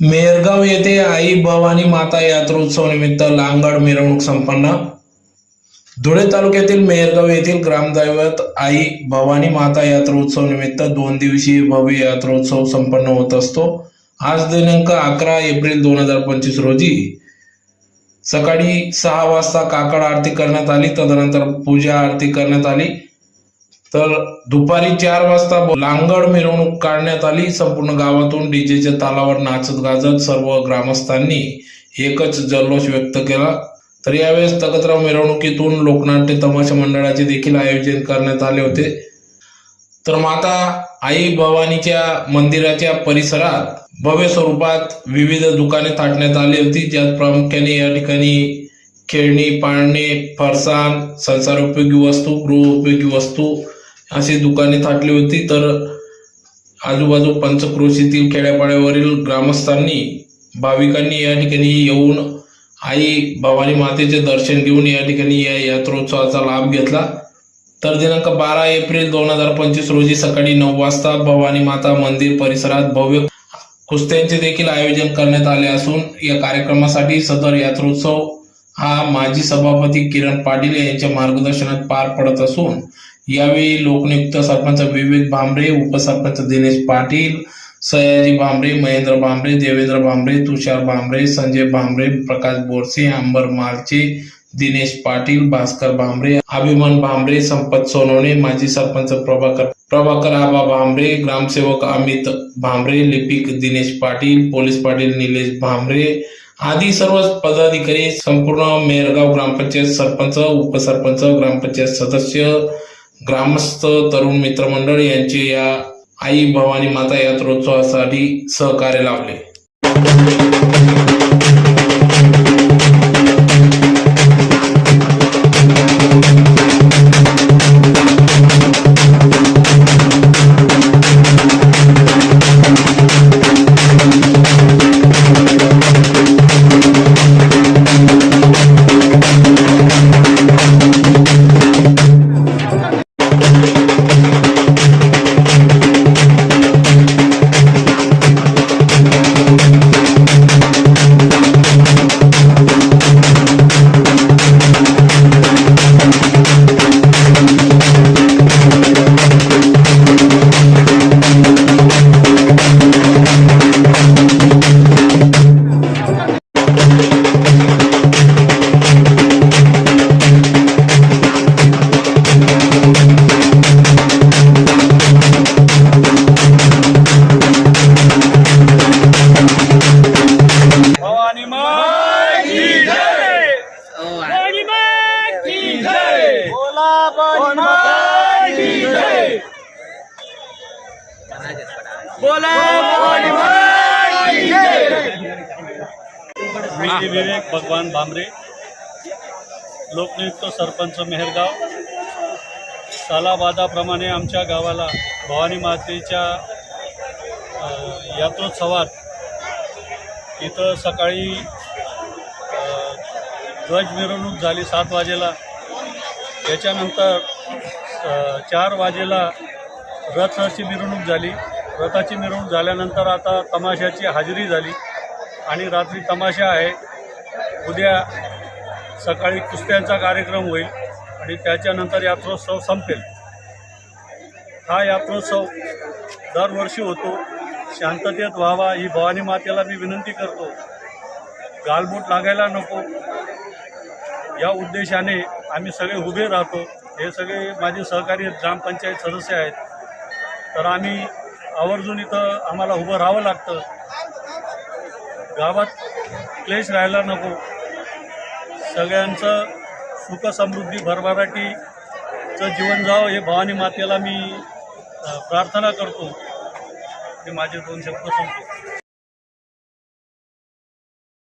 मेहरगाव येथे आई भवानी माता यात्रोत्सव निमित्त लांगड मिरवणूक संपन्न. धुळे तालुक्यातील मेहरगाव येथील ग्रामदैवत आई भवानी माता यात्रोत्सव निमित्त दोन दिवसीय भव्य यात्रोत्सव संपन्न होत असतो. आज दिनांक अकरा एप्रिल दोन हजार पंचवीस रोजी सकाळी सहा वाजता काकड आरती करण्यात आली. तदनंतर पूजा आरती करण्यात आली. तर दुपारी चार वाजता लांगड मिरवणूक काढण्यात आली. संपूर्ण गावातून डीजेच्या तालावर नाचत गाजत सर्व ग्रामस्थांनी एकच जल्लोष व्यक्त केला. तर यावेळेस तगतराव मिरवणुकीतून लोकनाट्य तमाशा मंडळाचे देखील आयोजन करण्यात आले होते. तर माता आई भवानीच्या मंदिराच्या परिसरात भव्य स्वरूपात विविध दुकाने थाटण्यात आली होती. ज्यात प्रामुख्याने या ठिकाणी खेळणी पाळणे फरसाण संसारोपयोगी वस्तू गृहोपयोगी वस्तू अशी दुकाने थाटली होती तर आजूबाजू पंचक्रोशीतील खेड्यापाड्यावरील ग्रामस्थांनी भाविकांनी या ठिकाणी येऊन आई भवानी मातेचे दर्शन घेऊन या ठिकाणी या यात्रोत्सवाचा लाभ घेतला. तर दिनांक बारा एप्रिल दोन हजार पंचवीस रोजी सकाळी नऊ वाजता भवानी माता मंदिर परिसरात भव्य कुस्त्यांचे देखील आयोजन करण्यात आले असून या कार्यक्रमासाठी सदर यात्रोत्सव हा माजी सभापती किरण पाटील यांच्या मार्गदर्शनात पार पडत असून यावेळी लोकनियुक्त सरपंच विवेक भांबरे उपसरपंच दिनेश पाटील सयाजी भांबरे महेंद्र भांबरे देवेंद्र भांबरे तुषार भांबरे संजय भांबरे प्रकाश बोरसे अंबर मालचे दिनेश पाटील भास्कर भांबरे अभिमान भांबरे संपत सोनवणे माजी सरपंच प्रभाकर प्रभाकर आबा भांबरे ग्रामसेवक अमित भांबरे लिपिक दिनेश पाटील पोलीस पाटील निलेश भांबरे आदी सर्व पदाधिकारी संपूर्ण मेरगाव ग्रामपंचायत सरपंच उपसरपंच ग्रामपंचायत सदस्य ग्रामस्थ तरुण मित्रमंडळ यांचे या आई भवानी माता यात्रोत्सवासाठी सहकार्य लाभले. मी विवेक भगवान भांबरे लोकनियुक्त सरपंच मेहरगाव. सालाबादाप्रमाणे आमच्या गावाला भवानी मातेच्या यात्रोत्सवात इथं सकाळी ध्वज मिरवणूक झाली सात वाजेला. त्याच्यानंतर चार वाजेला रथाची मिरवणूक झाली. रथाची मिरवणूक झाल्यानंतर आता तमाशाची हाजरी झाली आणि रात्री तमाशा आहे. उद्या सकाळी कुस्त्यांचा कार्यक्रम होईल आणि त्याच्यानंतर यात्रोत्सव संपेल. हा यात्रोत्सव दरवर्षी होतो. शांततेत व्हावा ही भवानी मातेला मी विनंती करतो. गालबोट लागायला नको. या उद्देशाने आम्ही सगळे उभे राहतो. हे सगळे माझे सहकारी ग्रामपंचायत सदस्य आहेत. तर आम्ही आवर्जून इथं आम्हाला उभं राहावं लागतं. गावात क्लेश राहायला नको. सगळ्यांचं सुख समृद्धी भरभराटीचं जीवन जावं हे भवानी मातेला मी प्रार्थना करतो. हे माझे दोन शब्द संपतो